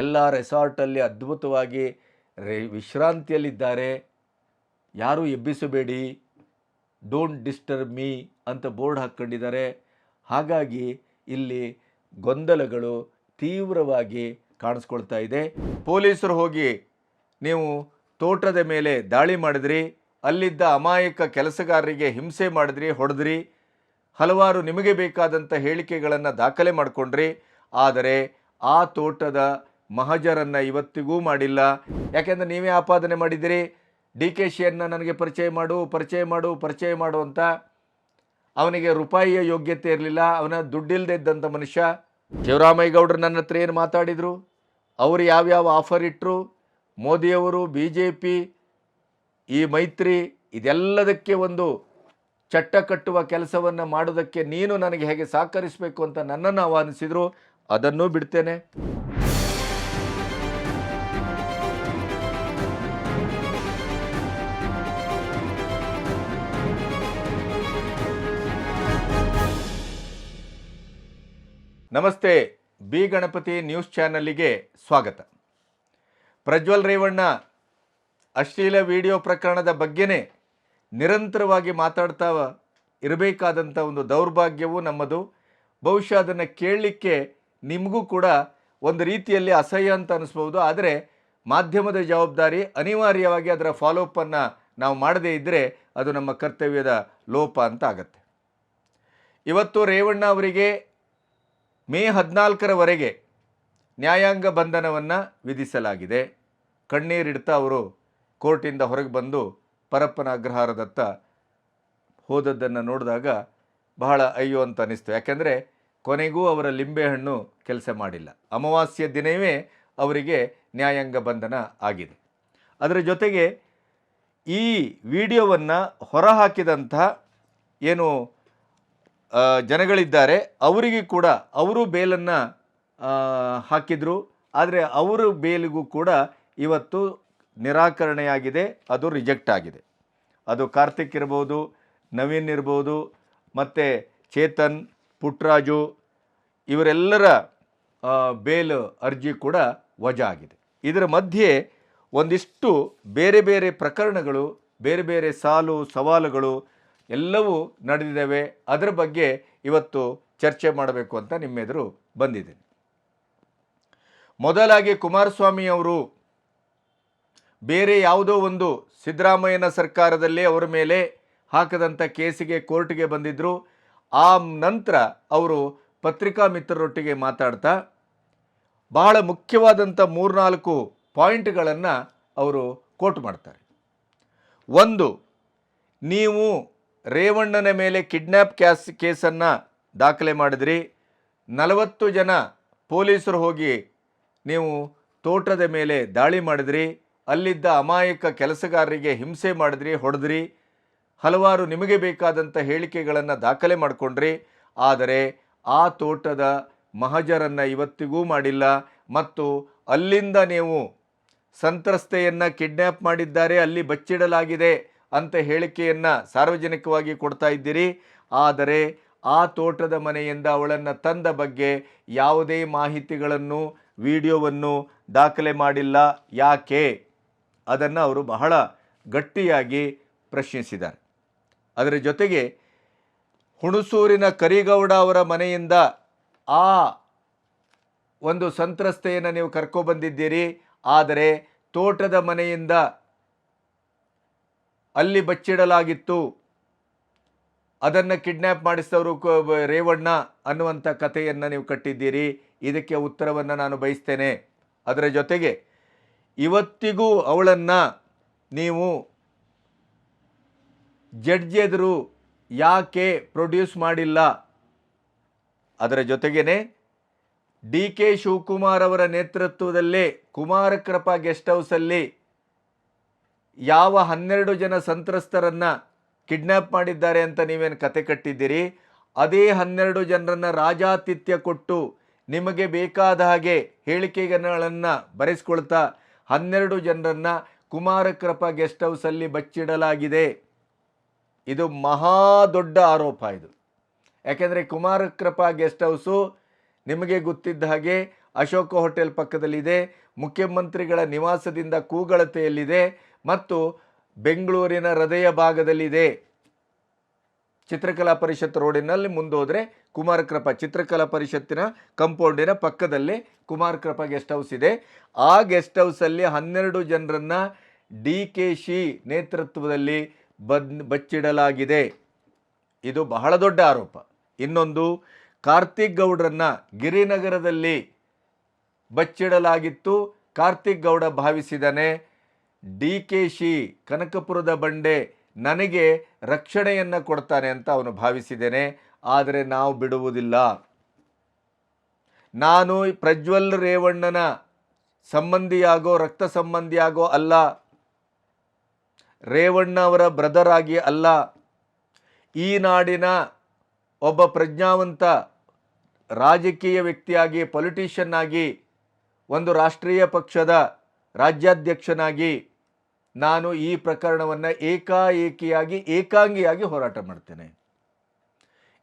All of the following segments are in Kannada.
ಎಲ್ಲ ರೆಸಾರ್ಟಲ್ಲಿ ಅದ್ಭುತವಾಗಿ ರೇ ವಿಶ್ರಾಂತಿಯಲ್ಲಿದ್ದಾರೆ. ಯಾರೂ ಎಬ್ಬಿಸಬೇಡಿ ಡೋಂಟ್ ಡಿಸ್ಟರ್ಬ್ ಮೀ ಅಂತ ಬೋರ್ಡ್ ಹಾಕ್ಕೊಂಡಿದ್ದಾರೆ. ಹಾಗಾಗಿ ಇಲ್ಲಿ ಗೊಂದಲಗಳು ತೀವ್ರವಾಗಿ ಕಾಣಿಸ್ಕೊಳ್ತಾ ಇದೆ. ಪೊಲೀಸರು ಹೋಗಿ, ನೀವು ತೋಟದ ಮೇಲೆ ದಾಳಿ ಮಾಡಿದ್ರಿ, ಅಲ್ಲಿದ್ದ ಅಮಾಯಕ ಕೆಲಸಗಾರರಿಗೆ ಹಿಂಸೆ ಮಾಡಿದ್ರಿ, ಹೊಡೆದ್ರಿ, ಹಲವಾರು ನಿಮಗೆ ಬೇಕಾದಂಥ ಹೇಳಿಕೆಗಳನ್ನು ದಾಖಲೆ ಮಾಡಿಕೊಂಡ್ರಿ, ಆದರೆ ಆ ತೋಟದ ಮಹಜರನ್ನು ಇವತ್ತಿಗೂ ಮಾಡಿಲ್ಲ. ಯಾಕೆಂದರೆ ನೀವೇ ಆಪಾದನೆ ಮಾಡಿದ್ದೀರಿ. ಡಿ ಕೆ ಶಿಯನ್ನು ನನಗೆ ಪರಿಚಯ ಮಾಡು ಪರಿಚಯ ಮಾಡು ಪರಿಚಯ ಮಾಡು ಅಂತ. ಅವನಿಗೆ ರೂಪಾಯಿಯ ಯೋಗ್ಯತೆ ಇರಲಿಲ್ಲ. ಅವನ ದುಡ್ಡಿಲ್ಲದೆ ಇದ್ದಂಥ ಮನುಷ್ಯ. ಶಿವರಾಮಯ್ಯಗೌಡರು ನನ್ನ ಹತ್ರ ಏನು ಮಾತಾಡಿದರು? ಅವರು ಯಾವ್ಯಾವ ಆಫರ್ ಇಟ್ಟರು ಮೋದಿಯವರು, ಬಿ ಜೆ ಪಿ, ಈ ಮೈತ್ರಿ, ಇದೆಲ್ಲದಕ್ಕೆ ಒಂದು ಚಟ್ಟ ಕಟ್ಟುವ ಕೆಲಸವನ್ನು ಮಾಡೋದಕ್ಕೆ ನೀನು ನನಗೆ ಹೇಗೆ ಸಹಕರಿಸಬೇಕು ಅಂತ ನನ್ನನ್ನು ಆಹ್ವಾನಿಸಿದರು. ಅದನ್ನೂ ಬಿಡ್ತೇನೆ. ನಮಸ್ತೆ, ಬಿ ಗಣಪತಿ ನ್ಯೂಸ್ ಚಾನಲ್ಲಿಗೆ ಸ್ವಾಗತ. ಪ್ರಜ್ವಲ್ ರೇವಣ್ಣ, ಅಶ್ಲೀಲ ವಿಡಿಯೋ ಪ್ರಕರಣದ ಬಗ್ಗೆನೇ ನಿರಂತರವಾಗಿ ಮಾತಾಡ್ತಾ ಇರಬೇಕಾದಂಥ ಒಂದು ದೌರ್ಭಾಗ್ಯವು ನಮ್ಮದು. ಬಹುಶಃ ಅದನ್ನು ಕೇಳಲಿಕ್ಕೆ ನಿಮಗೂ ಕೂಡ ಒಂದು ರೀತಿಯಲ್ಲಿ ಅಸಹ್ಯ ಅಂತ ಅನಿಸ್ಬೋದು ಆದರೆ ಮಾಧ್ಯಮದ ಜವಾಬ್ದಾರಿ ಅನಿವಾರ್ಯವಾಗಿ ಅದರ ಫಾಲೋಅಪ್ಪನ್ನು ನಾವು ಮಾಡದೇ ಇದ್ದರೆ ಅದು ನಮ್ಮ ಕರ್ತವ್ಯದ ಲೋಪ ಅಂತ ಆಗತ್ತೆ. ಇವತ್ತು ರೇವಣ್ಣ ಅವರಿಗೆ ಮೇ ಹದಿನಾಲ್ಕರವರೆಗೆ ನ್ಯಾಯಾಂಗ ಬಂಧನವನ್ನು ವಿಧಿಸಲಾಗಿದೆ. ಕಣ್ಣೀರಿಡ್ತಾ ಅವರು ಕೋರ್ಟಿಂದ ಹೊರಗೆ ಬಂದು ಪರಪ್ಪನ ಅಗ್ರಹಾರದತ್ತ ಹೋದದ್ದನ್ನು ನೋಡಿದಾಗ ಬಹಳ ಅಯ್ಯೋ ಅಂತ ಅನಿಸ್ತು ಯಾಕೆಂದರೆ ಕೊನೆಗೂ ಅವರ ಲಿಂಬೆಹಣ್ಣು ಕೆಲಸ ಮಾಡಿಲ್ಲ. ಅಮಾವಾಸ್ಯ ದಿನವೇ ಅವರಿಗೆ ನ್ಯಾಯಾಂಗ ಬಂಧನ ಆಗಿದೆ. ಅದರ ಜೊತೆಗೆ ಈ ವಿಡಿಯೋವನ್ನು ಹೊರಹಾಕಿದಂಥ ಏನು ಜನಗಳಿದ್ದಾರೆ. ಅವರಿಗೆ ಕೂಡ ಅವರು ಬೇಲನ್ನು ಹಾಕಿದರು. ಆದರೆ ಅವರ ಬೇಲಿಗೂ ಕೂಡ ಇವತ್ತು ನಿರಾಕರಣೆಯಾಗಿದೆ. ಅದು ರಿಜೆಕ್ಟ್ ಆಗಿದೆ. ಅದು ಕಾರ್ತಿಕ್ ಇರ್ಬೋದು, ನವೀನ್ ಇರ್ಬೋದು, ಮತ್ತು ಚೇತನ್, ಪುಟ್ರಾಜು, ಇವರೆಲ್ಲರ ಬೇಲ್ ಅರ್ಜಿ ಕೂಡ ವಜಾ ಆಗಿದೆ ಇದರ ಮಧ್ಯೆ ಒಂದಿಷ್ಟು ಬೇರೆ ಬೇರೆ ಪ್ರಕರಣಗಳು, ಬೇರೆ ಬೇರೆ ಸಾಲು, ಸವಾಲುಗಳು ಎಲ್ಲವೂ ನಡೆದಿದ್ದಾವೆ. ಅದರ ಬಗ್ಗೆ ಇವತ್ತು ಚರ್ಚೆ ಮಾಡಬೇಕು ಅಂತ ನಿಮ್ಮೆದುರು ಬಂದಿದ್ದೀನಿ. ಮೊದಲಾಗಿ ಕುಮಾರಸ್ವಾಮಿಯವರು ಬೇರೆ ಯಾವುದೋ ಒಂದು ಸಿದ್ದರಾಮಯ್ಯನ ಸರ್ಕಾರದಲ್ಲಿ ಅವರ ಮೇಲೆ ಹಾಕದಂಥ ಕೇಸಿಗೆ ಕೋರ್ಟ್ಗೆ ಬಂದಿದ್ದರು ಆ ನಂತರ ಅವರು ಪತ್ರಿಕಾ ಮಿತ್ರರೊಟ್ಟಿಗೆ ಮಾತಾಡ್ತಾ ಬಹಳ ಮುಖ್ಯವಾದಂಥ ಮೂರ್ನಾಲ್ಕು ಪಾಯಿಂಟ್ಗಳನ್ನು ಅವರು ಕೋಟ್ ಮಾಡ್ತಾರೆ. ಒಂದು, ನೀವು ರೇವಣ್ಣನ ಮೇಲೆ ಕಿಡ್ನ್ಯಾಪ್ ಕ್ಯಾಸ್ ಕೇಸನ್ನು ದಾಖಲೆ ಮಾಡಿದ್ರಿ. ನಲವತ್ತು ಜನ ಪೊಲೀಸರು ಹೋಗಿ ನೀವು ತೋಟದ ಮೇಲೆ ದಾಳಿ ಮಾಡಿದ್ರಿ. ಅಲ್ಲಿದ್ದ ಅಮಾಯಕ ಕೆಲಸಗಾರರಿಗೆ ಹಿಂಸೆ ಮಾಡಿದ್ರಿ, ಹೊಡೆದ್ರಿ. ಹಲವಾರು ನಿಮಗೆ ಬೇಕಾದಂಥ ಹೇಳಿಕೆಗಳನ್ನು ದಾಖಲೆ ಮಾಡಿಕೊಂಡ್ರಿ. ಆದರೆ ಆ ತೋಟದ ಮಹಜರನ್ನು ಇವತ್ತಿಗೂ ಮಾಡಿಲ್ಲ. ಮತ್ತು ಅಲ್ಲಿಂದ ನೀವು ಸಂತ್ರಸ್ತೆಯನ್ನು ಕಿಡ್ನ್ಯಾಪ್ ಮಾಡಿದ್ದಾರೆ. ಅಲ್ಲಿ ಬಚ್ಚಿಡಲಾಗಿದೆ. ಅಂತ ಹೇಳಿಕೆಯನ್ನು ಸಾರ್ವಜನಿಕವಾಗಿ ಕೊಡ್ತಾ ಇದ್ದೀರಿ. ಆದರೆ ಆ ತೋಟದ ಮನೆಯಿಂದ ಅವಳನ್ನು ತಂದ ಬಗ್ಗೆ ಯಾವುದೇ ಮಾಹಿತಿಗಳನ್ನು, ವಿಡಿಯೋವನ್ನು ದಾಖಲೆ ಮಾಡಿಲ್ಲ. ಯಾಕೆ? ಅದನ್ನು ಅವರು ಬಹಳ ಗಟ್ಟಿಯಾಗಿ ಪ್ರಶ್ನಿಸಿದ್ದಾರೆ. ಅದರ ಜೊತೆಗೆ ಹುಣಸೂರಿನ ಕರಿಗೌಡ ಅವರ ಮನೆಯಿಂದ ಆ ಒಂದು ಸಂತ್ರಸ್ತೆಯನ್ನು ನೀವು ಕರ್ಕೊಬಂದಿದ್ದೀರಿ ಆದರೆ ತೋಟದ ಮನೆಯಿಂದ ಅಲ್ಲಿ ಬಚ್ಚಿಡಲಾಗಿತ್ತು. ಅದನ್ನು ಕಿಡ್ನ್ಯಾಪ್ ಮಾಡಿಸಿದವರು ರೇವಣ್ಣ ಅನ್ನುವಂಥ ಕಥೆಯನ್ನು ನೀವು ಕಟ್ಟಿದ್ದೀರಿ. ಇದಕ್ಕೆ ಉತ್ತರವನ್ನು ನಾನು ಬಯಸ್ತೇನೆ. ಅದರ ಜೊತೆಗೆ ಇವತ್ತಿಗೂ ಅವಳನ್ನು ನೀವು ಜಡ್ಜ್ ಎದುರು ಯಾಕೆ ಪ್ರೊಡ್ಯೂಸ್ ಮಾಡಿಲ್ಲ? ಅದರ ಜೊತೆಗೇ ಡಿ ಕೆ ಶಿವಕುಮಾರ್ ಅವರ ನೇತೃತ್ವದಲ್ಲೇ ಕುಮಾರಕೃಪಾ ಗೆಸ್ಟ್ ಹೌಸಲ್ಲಿ ಯಾವ ಹನ್ನೆರಡು ಜನ ಸಂತ್ರಸ್ತರನ್ನು ಕಿಡ್ನ್ಯಾಪ್ ಮಾಡಿದ್ದಾರೆ ಅಂತ ನೀವೇನು ಕತೆ ಕಟ್ಟಿದ್ದೀರಿ? ಅದೇ ಹನ್ನೆರಡು ಜನರನ್ನು ರಾಜಾತಿಥ್ಯ ಕೊಟ್ಟು ನಿಮಗೆ ಬೇಕಾದ ಹಾಗೆ ಹೇಳಿಕೆಗಳನ್ನು ಬರೆಸ್ಕೊಳ್ತಾ ಹನ್ನೆರಡು ಜನರನ್ನು ಕುಮಾರಕೃಪ ಗೆಸ್ಟ್ ಹೌಸಲ್ಲಿ ಬಚ್ಚಿಡಲಾಗಿದೆ. ಇದು ಮಹಾ ದೊಡ್ಡ ಆರೋಪ ಇದು. ಯಾಕೆಂದರೆ ಕುಮಾರಕೃಪ ಗೆಸ್ಟ್ ಹೌಸು ನಿಮಗೆ ಗೊತ್ತಿದ್ದ ಹಾಗೆ ಅಶೋಕ ಹೋಟೆಲ್ ಪಕ್ಕದಲ್ಲಿದೆ, ಮುಖ್ಯಮಂತ್ರಿಗಳ ನಿವಾಸದಿಂದ ಕೂಗಳತೆಯಲ್ಲಿದೆ ಮತ್ತು ಬೆಂಗಳೂರಿನ ಹೃದಯ ಭಾಗದಲ್ಲಿದೆ. ಚಿತ್ರಕಲಾ ಪರಿಷತ್ ರೋಡಿನಲ್ಲಿ ಮುಂದೋದ್ರೆ ಕುಮಾರಕೃಪ. ಚಿತ್ರಕಲಾ ಪರಿಷತ್ತಿನ ಕಂಪೌಂಡಿನ ಪಕ್ಕದಲ್ಲಿ ಕುಮಾರಕೃಪ ಗೆಸ್ಟ್ ಹೌಸ್ ಇದೆ. ಆ ಗೆಸ್ಟ್ ಹೌಸಲ್ಲಿ ಹನ್ನೆರಡು ಜನರನ್ನ ಡಿ ಕೆ ಶಿ ನೇತೃತ್ವದಲ್ಲಿ ಬದ್, ಬಚ್ಚಿಡಲಾಗಿದೆ. ಇದು ಬಹಳ ದೊಡ್ಡ ಆರೋಪ. ಇನ್ನೊಂದು, ಕಾರ್ತಿಕ್ ಗೌಡ್ರನ್ನ ಗಿರಿನಗರದಲ್ಲಿ ಬಚ್ಚಿಡಲಾಗಿತ್ತು. ಕಾರ್ತಿಕ್ ಗೌಡ ಭಾವಿಸಿದನೆ. ಡಿ ಕೆ ಶಿ ಕನಕಪುರದ ಬಂಡೆ ನನಗೆ ರಕ್ಷಣೆಯನ್ನು ಕೊಡ್ತಾನೆ ಅಂತ ಅವನು ಭಾವಿಸಿದ್ದೇನೆ, ಆದರೆ ನಾವು ಬಿಡುವುದಿಲ್ಲ. ನಾನು ಪ್ರಜ್ವಲ್ ರೇವಣ್ಣನ ಸಂಬಂಧಿಯಾಗೋ, ರಕ್ತ ಸಂಬಂಧಿಯಾಗೋ ಅಲ್ಲ. ರೇವಣ್ಣ ಅವರ ಬ್ರದರ್ ಆಗಿ ಅಲ್ಲ. ಈ ನಾಡಿನ ಒಬ್ಬ ಪ್ರಜ್ಞಾವಂತ ರಾಜಕೀಯ ವ್ಯಕ್ತಿಯಾಗಿ ಪೊಲಿಟಿಷಿಯನ್ ಆಗಿ, ಒಂದು ರಾಷ್ಟ್ರೀಯ ಪಕ್ಷದ ರಾಜ್ಯಾಧ್ಯಕ್ಷನಾಗಿ ನಾನು ಈ ಪ್ರಕರಣವನ್ನು ಏಕಾಏಕಿಯಾಗಿ, ಏಕಾಂಗಿಯಾಗಿ ಹೋರಾಟ ಮಾಡ್ತೇನೆ.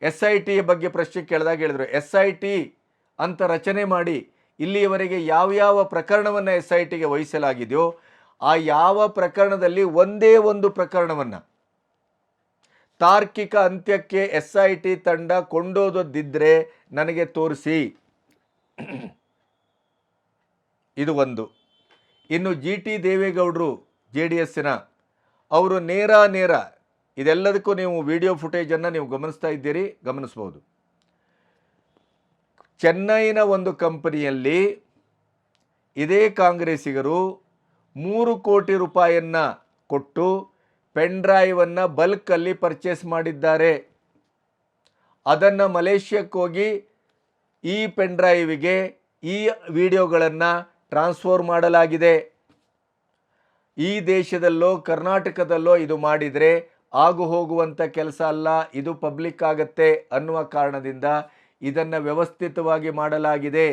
ಎಸ್ ಐ ಟಿ ಬಗ್ಗೆ ಪ್ರಶ್ನೆ ಕೇಳಿದಾಗ ಹೇಳಿದರು, ಎಸ್ ಐ ಟಿ ಅಂತ ರಚನೆ ಮಾಡಿ ಇಲ್ಲಿಯವರೆಗೆ ಯಾವ್ಯಾವ ಪ್ರಕರಣವನ್ನು ಎಸ್ ಐ ಟಿಗೆ ವಹಿಸಲಾಗಿದೆಯೋ, ಆ ಯಾವ ಪ್ರಕರಣದಲ್ಲಿ ಒಂದೇ ಒಂದು ಪ್ರಕರಣವನ್ನು ತಾರ್ಕಿಕ ಅಂತ್ಯಕ್ಕೆ ಎಸ್ ಐ ಟಿ ತಂಡ ಕೊಂಡೋದದ್ದಿದ್ರೆ ನನಗೆ ತೋರಿಸಿ. ಇದು ಒಂದು. ಇನ್ನು G T Devegowda J D ಎಸ್ಸಿನ. ಅವರು ನೇರ ನೇರ ಇದೆಲ್ಲದಕ್ಕೂ ನೀವು ವಿಡಿಯೋ ಫುಟೇಜನ್ನು ನೀವು ಗಮನಿಸ್ತಾ ಇದ್ದೀರಿ, ಗಮನಿಸ್ಬೋದು. ಚೆನ್ನೈನ ಒಂದು ಕಂಪನಿಯಲ್ಲಿ ಇದೇ ಕಾಂಗ್ರೆಸ್ಸಿಗರು ಮೂರು ಕೋಟಿ ರೂಪಾಯಿಯನ್ನು ಕೊಟ್ಟು ಪೆನ್ ಡ್ರೈವನ್ನು ಬಲ್ಕಲ್ಲಿ ಪರ್ಚೇಸ್ ಮಾಡಿದ್ದಾರೆ. ಅದನ್ನು ಮಲೇಷ್ಯಾಕ್ಕೆ ಹೋಗಿ ಈ ಪೆನ್ ಡ್ರೈವಿಗೆ ಈ ವಿಡಿಯೋಗಳನ್ನು ಟ್ರಾನ್ಸ್ಫರ್ ಮಾಡಲಾಗಿದೆ. ಈ ದೇಶದಲ್ಲೋ, ಕರ್ನಾಟಕದಲ್ಲೋ ಇದು ಮಾಡಿದರೆ ಆಗು ಹೋಗುವಂಥ ಕೆಲಸ ಅಲ್ಲ, ಇದು ಪಬ್ಲಿಕ್ ಆಗತ್ತೆ ಅನ್ನುವ ಕಾರಣದಿಂದ ಇದನ್ನು ವ್ಯವಸ್ಥಿತವಾಗಿ ಮಾಡಲಾಗಿದೆ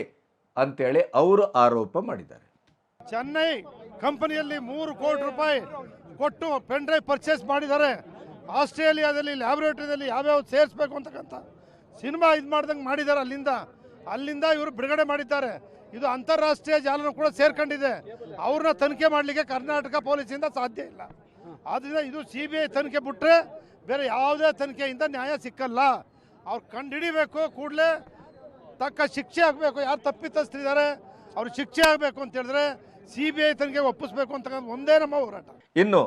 ಅಂತೇಳಿ ಅವರು ಆರೋಪ ಮಾಡಿದ್ದಾರೆ. ಚೆನ್ನೈ ಕಂಪನಿಯಲ್ಲಿ ಮೂರು ಕೋಟಿ ರೂಪಾಯಿ ಕೊಟ್ಟು ಪೆನ್ ಡ್ರೈವ್ ಪರ್ಚೇಸ್ ಮಾಡಿದ್ದಾರೆ. ಆಸ್ಟ್ರೇಲಿಯಾದಲ್ಲಿ ಲ್ಯಾಬೊರೇಟರಿದಲ್ಲಿ ಯಾವ್ಯಾವ ಸೇರಿಸ್ಬೇಕು ಅಂತಕ್ಕಂಥ ಸಿನಿಮಾ ಇದು ಮಾಡ್ದಂಗೆ ಮಾಡಿದ್ದಾರೆ ಅಲ್ಲಿಂದ. ಅಲ್ಲಿಂದ ಇವರು ಬಿಡುಗಡೆ ಮಾಡಿದ್ದಾರೆ. ಇದು ಅಂತಾರಾಷ್ಟ್ರೀಯ ಜಾಲನೂ ಕೂಡ ಸೇರ್ಕೊಂಡಿದೆ. ಅವ್ರನ್ನ ತನಿಖೆ ಮಾಡಲಿಕ್ಕೆ ಕರ್ನಾಟಕ ಪೊಲೀಸಿಂದ ಸಾಧ್ಯ ಇಲ್ಲ. ಆದ್ದರಿಂದ ಇದು ಸಿ ಬಿ ಐ ತನಿಖೆ ಬಿಟ್ಟರೆ ಬೇರೆ ಯಾವುದೇ ತನಿಖೆಯಿಂದ ನ್ಯಾಯ ಸಿಕ್ಕಲ್ಲ. ಅವ್ರು ಕಂಡುಹಿಡಿಬೇಕು ಕೂಡಲೇ ತಕ್ಕ ಶಿಕ್ಷೆ ಆಗಬೇಕು. ಯಾರು ತಪ್ಪಿತಸ್ತಿದ್ದಾರೆ ಅವ್ರು ಶಿಕ್ಷೆ ಆಗಬೇಕು ಅಂತ ಹೇಳಿದ್ರೆ ಸಿ ಬಿ ಐ ತನಿಖೆ ಒಪ್ಪಿಸ್ಬೇಕು ಅಂತಕ್ಕಂಥ ಒಂದೇ ನಮ್ಮ ಹೋರಾಟ. ಇನ್ನು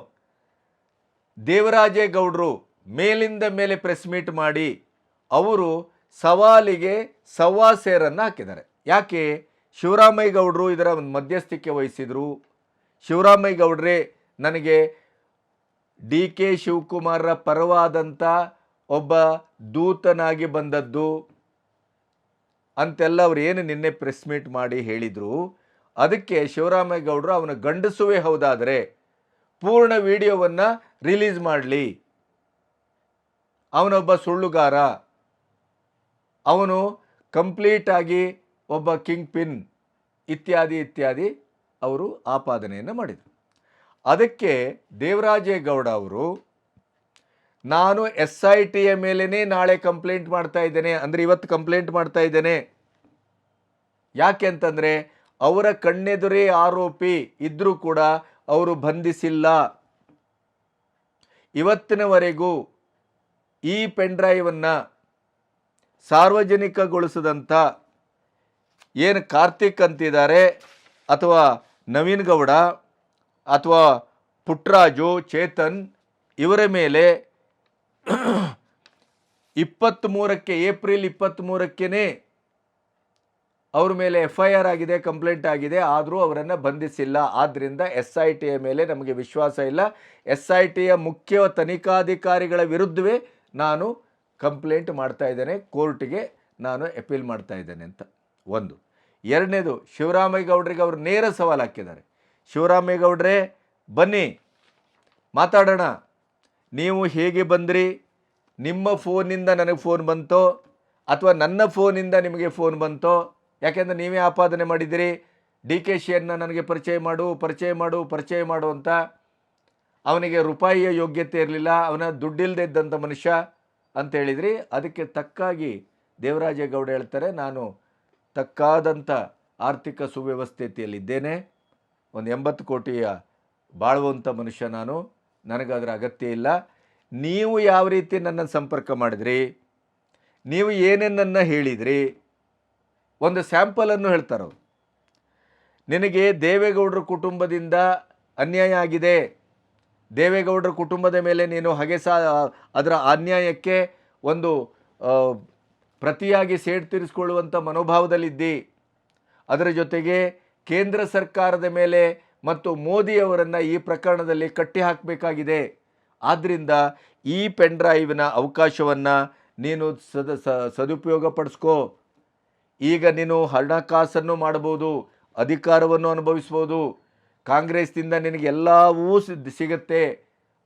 ದೇವರಾಜೇಗೌಡರು ಮೇಲಿಂದ ಮೇಲೆ ಪ್ರೆಸ್ ಮೀಟ್ ಮಾಡಿ ಅವರು ಸವಾಲಿಗೆ ಸವಾ ಸೇರನ್ನು ಹಾಕಿದ್ದಾರೆ. ಯಾಕೆ? ಶಿವರಾಮಯ್ಯಗೌಡರು ಇದರ ಒಂದು ಮಧ್ಯಸ್ಥಿಕೆ ವಹಿಸಿದರು. ಶಿವರಾಮಯ್ಯಗೌಡ್ರೆ ನನಗೆ ಡಿ ಕೆ ಶಿವಕುಮಾರರ ಪರವಾದಂಥ ಒಬ್ಬ ದೂತನಾಗಿ ಬಂದದ್ದು. ಅಂತೆಲ್ಲ ಅವ್ರು ಏನು ನಿನ್ನೆ ಪ್ರೆಸ್ ಮೀಟ್ ಮಾಡಿ ಹೇಳಿದರು. ಅದಕ್ಕೆ ಶಿವರಾಮೇಗೌಡರು ಅವನ ಗಂಡಸುವೆ ಹೌದಾದರೆ ಪೂರ್ಣ ವಿಡಿಯೋವನ್ನು ರಿಲೀಸ್ ಮಾಡಲಿ. ಅವನೊಬ್ಬ ಸುಳ್ಳುಗಾರ. ಅವನು ಕಂಪ್ಲೀಟಾಗಿ ಒಬ್ಬ ಕಿಂಗ್ ಪಿನ್ ಇತ್ಯಾದಿ ಇತ್ಯಾದಿ ಅವರು ಆಪಾದನೆಯನ್ನು ಮಾಡಿದರು. ಅದಕ್ಕೆ ದೇವರಾಜೇಗೌಡ ಅವರು, ನಾನು ಎಸ್ ಐ ಟಿಯ ಮೇಲೇ ನಾಳೆ ಕಂಪ್ಲೇಂಟ್ ಮಾಡ್ತಾ ಇದ್ದೇನೆ, ಅಂದರೆ ಇವತ್ತು ಕಂಪ್ಲೇಂಟ್ ಮಾಡ್ತಾ ಇದ್ದೇನೆ. ಯಾಕೆ ಅಂತಂದರೆ, ಅವರ ಕಣ್ಣೆದುರೇ ಆರೋಪಿ ಇದ್ದರೂ ಕೂಡ ಅವರು ಬಂಧಿಸಿಲ್ಲ. ಇವತ್ತಿನವರೆಗೂ ಈ ಪೆನ್ಡ್ರೈವನ್ನು ಸಾರ್ವಜನಿಕಗೊಳಿಸಿದಂಥ ಏನು ಕಾರ್ತಿಕ್ ಅಂತಿದ್ದಾರೆ ಅಥವಾ ನವೀನ್ ಗೌಡ ಅಥವಾ ಪುಟ್ರಾಜು, ಚೇತನ್ ಇವರ ಮೇಲೆ ಇಪ್ಪತ್ತ್ಮೂರಕ್ಕೆ, ಏಪ್ರಿಲ್ ಇಪ್ಪತ್ತ್ಮೂರಕ್ಕೇ ಅವ್ರ ಮೇಲೆ ಎಫ್ ಐ ಆರ್ ಆಗಿದೆ, ಕಂಪ್ಲೇಂಟ್ ಆಗಿದೆ. ಆದರೂ ಅವರನ್ನು ಬಂಧಿಸಿಲ್ಲ. ಆದ್ದರಿಂದ ಎಸ್ ಐ ಟಿಯ ಮೇಲೆ ನಮಗೆ ವಿಶ್ವಾಸ ಇಲ್ಲ. ಎಸ್ ಐ ಟಿಯ ಮುಖ್ಯ ತನಿಖಾಧಿಕಾರಿಗಳ ವಿರುದ್ಧವೇ ನಾನು ಕಂಪ್ಲೇಂಟ್ ಮಾಡ್ತಾ ಇದ್ದೇನೆ. ಕೋರ್ಟಿಗೆ ನಾನು ಅಪೀಲ್ ಮಾಡ್ತಾ ಇದ್ದೇನೆ ಅಂತ. ಒಂದು. ಎರಡನೇದು ಶಿವರಾಮೇಗೌಡರಿಗೆ ಅವರು ನೇರ ಸವಾಲು ಹಾಕಿದ್ದಾರೆ. ಶಿವರಾಮೇಗೌಡ್ರೆ ಬನ್ನಿ, ಮಾತಾಡೋಣ. ನೀವು ಹೇಗೆ ಬಂದ್ರಿ? ನಿಮ್ಮ ಫೋನಿಂದ ನನಗೆ ಫೋನ್ ಬಂತೋ? ಅಥವಾ ನನ್ನ ಫೋನಿಂದ ನಿಮಗೆ ಫೋನ್ ಬಂತೋ? ಯಾಕೆಂದರೆ ನೀವೇ ಆಪಾದನೆ ಮಾಡಿದಿರಿ ಡಿ ಕೆ ಶಿಯನ್ನು ನನಗೆ ಪರಿಚಯ ಮಾಡು ಪರಿಚಯ ಮಾಡು ಪರಿಚಯ ಮಾಡು ಅಂತ. ಅವನಿಗೆ ರೂಪಾಯಿಯ ಯೋಗ್ಯತೆ ಇರಲಿಲ್ಲ, ಅವನ ದುಡ್ಡಿಲ್ಲದೆ ಇದ್ದಂಥ ಮನುಷ್ಯ ಅಂತ ಹೇಳಿದ್ರಿ. ಅದಕ್ಕೆ ತಕ್ಕಾಗಿ ದೇವರಾಜೇಗೌಡ ಹೇಳ್ತಾರೆ, ನಾನು ತಕ್ಕಾದಂಥ ಆರ್ಥಿಕ ಸುವ್ಯವಸ್ಥಿತಿಯಲ್ಲಿದ್ದೇನೆ. ಒಂದು ಎಂಬತ್ತು ಕೋಟಿಯ ಬಾಳುವಂಥ ಮನುಷ್ಯ ನಾನು. ನನಗದರ ಅಗತ್ಯ ಇಲ್ಲ. ನೀವು ಯಾವ ರೀತಿ ನನ್ನನ್ನು ಸಂಪರ್ಕ ಮಾಡಿದ್ರಿ? ನೀವು ಏನೇನನ್ನು ಹೇಳಿದ್ರಿ? ಒಂದು ಸ್ಯಾಂಪಲನ್ನು ಹೇಳ್ತಾರೆ ನಿನಗೆ ದೇವೇಗೌಡರ ಕುಟುಂಬದಿಂದ ಅನ್ಯಾಯ ಆಗಿದೆ. ದೇವೇಗೌಡರ ಕುಟುಂಬದ ಮೇಲೆ ನೀನು ಹಗೆಸ, ಅದರ ಅನ್ಯಾಯಕ್ಕೆ ಒಂದು ಪ್ರತಿಯಾಗಿ ಸೇಡ್ ತೀರಿಸಿಕೊಳ್ಳುವಂಥ ಮನೋಭಾವದಲ್ಲಿದ್ದಿ. ಅದರ ಜೊತೆಗೆ ಕೇಂದ್ರ ಸರ್ಕಾರದ ಮೇಲೆ ಮತ್ತು ಮೋದಿಯವರನ್ನು ಈ ಪ್ರಕರಣದಲ್ಲಿ ಕಟ್ಟಿ ಹಾಕಬೇಕಾಗಿದೆ. ಆದ್ದರಿಂದ ಈ ಪೆನ್ ಡ್ರೈವ್ನ ಅವಕಾಶವನ್ನು ನೀನು ಸದ ಸದುಪಯೋಗ ಪಡಿಸ್ಕೋ. ಈಗ ನೀನು ಹಣಕಾಸನ್ನು ಮಾಡ್ಬೋದು, ಅಧಿಕಾರವನ್ನು ಅನುಭವಿಸ್ಬೋದು. ಕಾಂಗ್ರೆಸ್ನಿಂದ ನಿನಗೆ ಎಲ್ಲವೂ ಸಿಗುತ್ತೆ.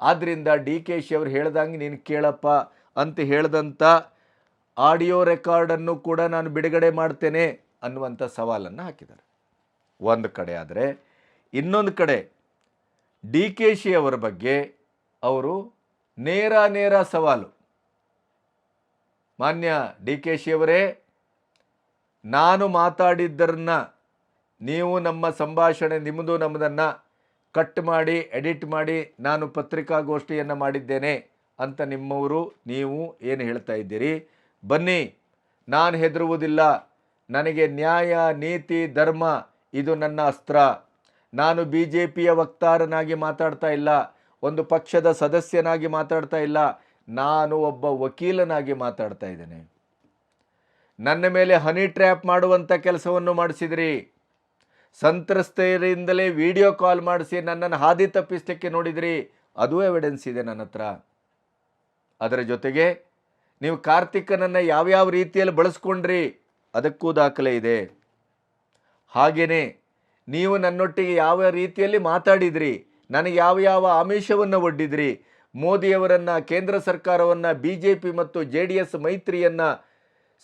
ಆದ್ದರಿಂದ ಡಿ ಕೆ ಶಿ ಅವ್ರು ಹೇಳ್ದಂಗೆ ನೀನು ಕೇಳಪ್ಪ ಅಂತ ಹೇಳ್ದಂಥ ಆಡಿಯೋ ರೆಕಾರ್ಡನ್ನು ಕೂಡ ನಾನು ಬಿಡುಗಡೆ ಮಾಡ್ತೇನೆ ಅನ್ನುವಂಥ ಸವಾಲನ್ನು ಹಾಕಿದ್ದಾರೆ. ಒಂದು ಕಡೆ ಆದರೆ, ಇನ್ನೊಂದು ಕಡೆ ಡಿ ಕೆ ಶಿ ಅವರ ಬಗ್ಗೆ ಅವರು ನೇರ ನೇರ ಸವಾಲು. ಮಾನ್ಯ ಡಿ ಕೆ ಶಿ ಅವರೇ, ನಾನು ಮಾತಾಡಿದ್ದರನ್ನ ನೀವು ನಮ್ಮ ಸಂಭಾಷಣೆ, ನಿಮ್ಮದು ನಮ್ಮದನ್ನು ಕಟ್ ಮಾಡಿ, ಎಡಿಟ್ ಮಾಡಿ ನಾನು ಪತ್ರಿಕಾಗೋಷ್ಠಿಯನ್ನು ಮಾಡಿದ್ದೇನೆ ಅಂತ ನಿಮ್ಮವರು, ನೀವು ಏನು ಹೇಳ್ತಾ ಇದ್ದೀರಿ? ಬನ್ನಿ, ನಾನು ಹೆದರುವುದಿಲ್ಲ. ನನಗೆ ನ್ಯಾಯ, ನೀತಿ, ಧರ್ಮ, ಇದು ನನ್ನ ಅಸ್ತ್ರ. ನಾನು ಬಿ ಜೆ ಪಿಯ ವಕ್ತಾರನಾಗಿ ಮಾತಾಡ್ತಾ ಇಲ್ಲ, ಒಂದು ಪಕ್ಷದ ಸದಸ್ಯನಾಗಿ ಮಾತಾಡ್ತಾ ಇಲ್ಲ, ನಾನು ಒಬ್ಬ ವಕೀಲನಾಗಿ ಮಾತಾಡ್ತಾ ಇದ್ದೇನೆ. ನನ್ನ ಮೇಲೆ ಹನಿ ಟ್ರ್ಯಾಪ್ ಮಾಡುವಂಥ ಕೆಲಸವನ್ನು ಮಾಡಿಸಿದ್ರಿ. ಸಂತ್ರಸ್ತೆಯರಿಂದಲೇ ವಿಡಿಯೋ ಕಾಲ್ ಮಾಡಿಸಿ ನನ್ನನ್ನು ಹಾದಿ ತಪ್ಪಿಸಲಿಕ್ಕೆ ನೋಡಿದ್ರಿ. ಅದು ಎವಿಡೆನ್ಸ್ ಇದೆ ನನ್ನ ಹತ್ರ. ಅದರ ಜೊತೆಗೆ ನೀವು ಕಾರ್ತಿಕನನ್ನು ಯಾವ್ಯಾವ ರೀತಿಯಲ್ಲಿ ಬಳಸ್ಕೊಂಡ್ರಿ ಅದಕ್ಕೂ ದಾಖಲೆ ಇದೆ. ಹಾಗೆಯೇ ನೀವು ನನ್ನೊಟ್ಟಿಗೆ ಯಾವ ರೀತಿಯಲ್ಲಿ ಮಾತಾಡಿದ್ರಿ, ನನಗೆ ಯಾವ ಯಾವ ಆಮಿಷವನ್ನು ಒಡ್ಡಿದ್ರಿ, ಮೋದಿಯವರನ್ನು, ಕೇಂದ್ರ ಸರ್ಕಾರವನ್ನು ಬಿ ಜೆ ಪಿ ಮತ್ತು ಜೆ ಡಿ ಎಸ್ ಮೈತ್ರಿಯನ್ನು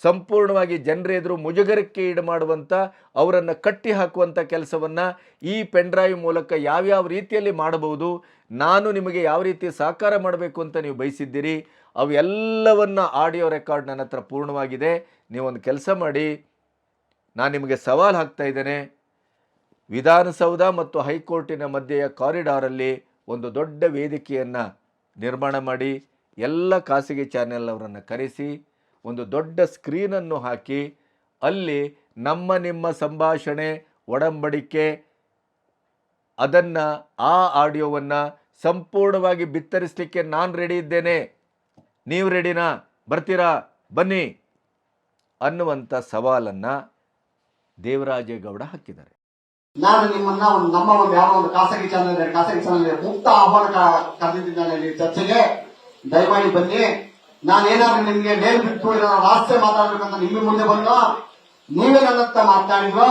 ಸಂಪೂರ್ಣವಾಗಿ ಜನರೆದುರು ಮುಜುಗರಕ್ಕೆ ಈಡು ಮಾಡುವಂಥ ಅವರನ್ನು ಕಟ್ಟಿ ಹಾಕುವಂಥ ಕೆಲಸವನ್ನು ಈ ಪೆನ್ಡ್ರೈವ್ ಮೂಲಕ ಯಾವ್ಯಾವ ರೀತಿಯಲ್ಲಿ ಮಾಡಬಹುದು, ನಾನು ನಿಮಗೆ ಯಾವ ರೀತಿ ಸಹಕಾರ ಮಾಡಬೇಕು ಅಂತ ನೀವು ಬಯಸಿದ್ದೀರಿ ಅವೆಲ್ಲವನ್ನು ಆಡಿಯೋ ರೆಕಾರ್ಡ್ ನನ್ನ ಹತ್ರ ಪೂರ್ಣವಾಗಿದೆ. ನೀವೊಂದು ಕೆಲಸ ಮಾಡಿ. ನಾನು ನಿಮಗೆ ಸವಾಲು ಹಾಕ್ತಾ ಇದ್ದೇನೆ. ವಿಧಾನಸೌಧ ಮತ್ತು ಹೈಕೋರ್ಟಿನ ಮಧ್ಯೆಯ ಕಾರಿಡಾರಲ್ಲಿ ಒಂದು ದೊಡ್ಡ ವೇದಿಕೆಯನ್ನು ನಿರ್ಮಾಣ ಮಾಡಿ, ಎಲ್ಲ ಖಾಸಗಿ ಚಾನೆಲ್ ಅವರನ್ನು ಕರೆಸಿ, ಒಂದು ದೊಡ್ಡ ಸ್ಕ್ರೀನನ್ನು ಹಾಕಿ, ಅಲ್ಲಿ ನಮ್ಮ ನಿಮ್ಮ ಸಂಭಾಷಣೆ, ಒಡಂಬಡಿಕೆ, ಅದನ್ನು, ಆ ಆಡಿಯೋವನ್ನು ಸಂಪೂರ್ಣವಾಗಿ ಬಿತ್ತರಿಸಲಿಕ್ಕೆ ನಾನು ರೆಡಿ ಇದ್ದೇನೆ. ನೀವು ರೆಡಿನಾ? ಬರ್ತೀರಾ? ಬನ್ನಿ ಅನ್ನುವಂಥ ಸವಾಲನ್ನು ದೇವರಾಜೇಗೌಡ ಹಾಕಿದ್ದಾರೆ. ನಾನು ನಿಮ್ಮನ್ನ ಒಂದು ನಮ್ಮ ಒಂದು ಯಾವ ಒಂದು ಖಾಸಗಿ ಚಾನಲ್ ಖಾಸಗಿ ಚಾನಲ್ ಮುಕ್ತ ಆಹ್ವಾನ ಕರೆದಿದ್ದಾನೆ ಈ ಚರ್ಚೆಗೆ. ದಯಮಾಡಿ ಬನ್ನಿ. ನಾನು ನಿಮಗೆ ನೇಲ್ ಬಿಟ್ಟು ರಹಸ್ಯ ಮಾತಾಡ್ಬೇಕಂತ ನಿಮ್ಮ ಮುಂದೆ ಬಂದು ನೀವೇ ನನ್ನ ಹತ್ರ ಮಾತನಾಡಿದ್ರೋ